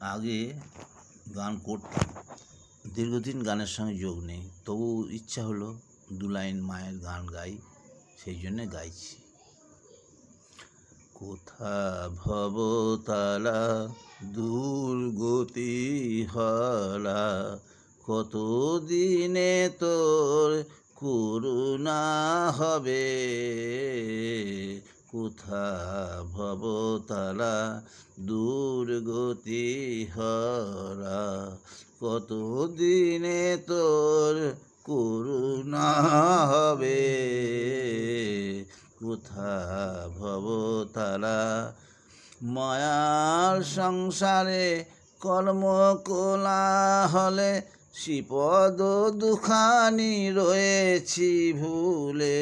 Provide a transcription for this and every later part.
আগে গান করতাম দীর্ঘদিন গানের সঙ্গে যোগ নেই। তবু ইচ্ছা হলো দু লাইন মায়ের গান গাই, সেই জন্যে গাইছি। কোথা ভবতালা দুর্গতি হলা কত দিনে তোর করুণা হবে? কোথা ভবতালা দুর্গতি হরা? কত দিনে তোর করুণা হবে? কোথা ভবতারা মায়ার সংসারে কর্ম কোলা হলে শিপদ দুখানি রয়েছি ভুলে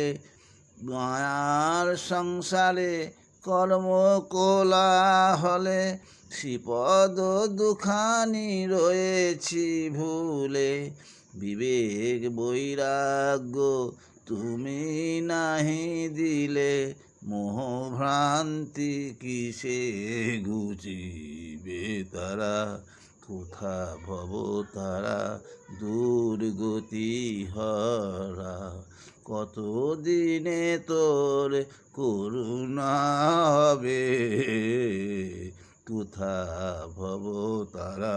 মায়ার সংসারে কর্ম কোলা হলে শিপদ দুখানি রয়েছি ভুলে। বিবেক বৈরাগ্য তুমি নাহি দিলে, মোহভ্রান্তি কিসে গুচিবে তারা? কোথা ভব তারা দুর্গতি হরা। কত দিনে তোর করুণা হবে? কোথা ভব তারা।